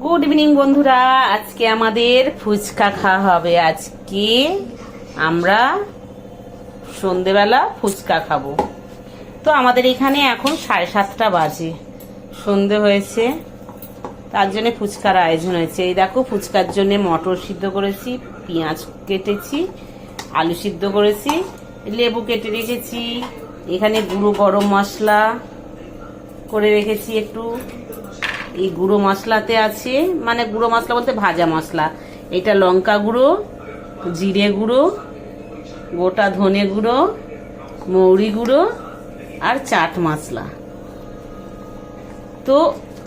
Good evening বন্ধুরা। আজকে আমাদের ফুচকা খাওয়া হবে। আজকে আমরা সন্ধেবেলা ফুচকা খাব। তো আমাদের এখানে এখন সাড়ে সাতটা বাজে। সন্ধে হয়েছে। তার জন্য ফুচকার আয়োজন হয়েছে। এই দেখো, ফুচকার জন্য মটর সিদ্ধ করেছি, পেঁয়াজ কেটেছি, আলু সিদ্ধ করেছি, লেবু কেটে রেখেছি, এখানে গুঁড়ো গরম মশলা করে রেখেছি একটু। এই গুঁড়ো মশলাতে আছে মানে গুঁড়ো মশলা বলতে ভাজা মশলা। এটা লঙ্কা গুঁড়ো, জিরে গুঁড়ো, গোটা ধনে গুঁড়ো, মৌরি গুঁড়ো আর চাট মশলা। তো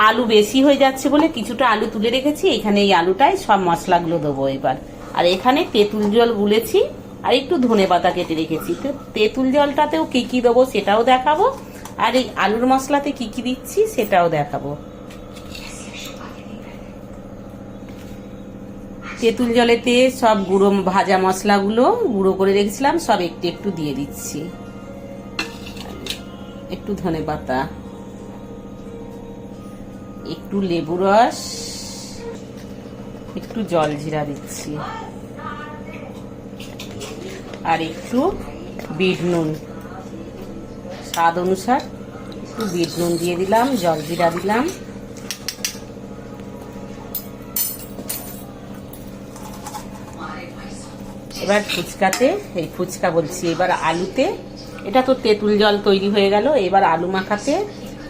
আলু বেশি হয়ে যাচ্ছে বলে কিছুটা আলু তুলে রেখেছি, এখানে এই আলুটাই সব মশলাগুলো দেবো এবার। আর এখানে তেঁতুল জল গুলেছি, আর একটু ধনে পাতা কেটে রেখেছি। তো তেঁতুল জলটাতেও কি কি দেবো সেটাও দেখাবো, আর এই আলুর মশলাতে কি কি দিচ্ছি সেটাও দেখাবো। তেঁতুল জলেতে সব গুঁড়ো ভাজা মশলাগুলো গুঁড়ো করে রেখেছিলাম, সব একটু একটু দিয়ে দিচ্ছি। একটু ধনে পাতা, একটু লেবু রস, একটু জল জিরা দিচ্ছি। আর একটু বিট নুন। স্বাদ অনুসার একটু বিট নুন দিয়ে দিলাম, জল জিরা দিলাম। এবার ফুচকাতে, এই ফুচকা বলছি এবার আলুতে। এটা তো তেঁতুল জল তৈরি হয়ে গেল, এবার আলু মাখাতে।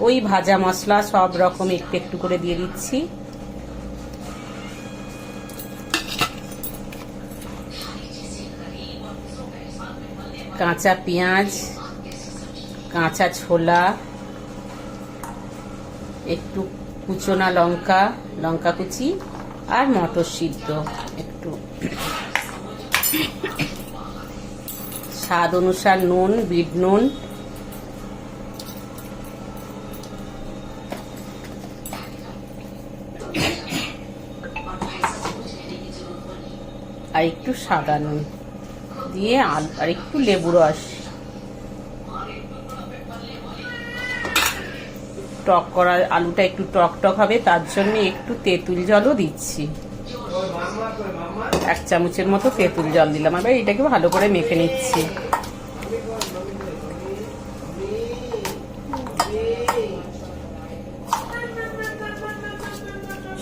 ওই ভাজা মশলা সব রকম একটু একটু করে দিয়ে দিচ্ছি। কাঁচা পেঁয়াজ, কাঁচা ছোলা, একটু কুচোনা লঙ্কা লঙ্কা কুচি, আর মটর সিদ্ধ একটু। স্বাদ অনুসার নুন, বিট নুন। আর একটু সাদা নুন দিয়ে আর একটু লেবু রস। টক করা আলুটা একটু টক টক হবে, তার জন্য একটু তেঁতুল জলও দিচ্ছি। এক চামচের মতো তেঁতুল জল দিলাম। এবার এটাকে ভালো করে মেখে নিচ্ছি।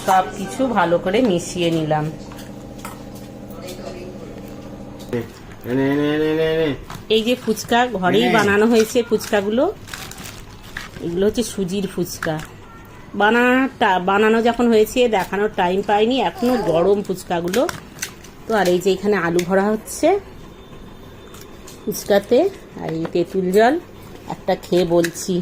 সব কিছু ভালো করে মিশিয়ে নিলাম। এই যে ফুচকা ঘরেই। বানানো হয়েছে ফুচকাগুলো এগুলো হচ্ছে সুজির ফুচকা। বানানোটা, বানানো যখন হয়েছে, দেখানোর টাইম পাইনি, এখনও গরম ফুচকাগুলো। তো আর এই যে এখানে আলু ভরা হচ্ছে, ফুচকাতে, আর এই তেঁতুল জল, একটা খেয়ে বলছি।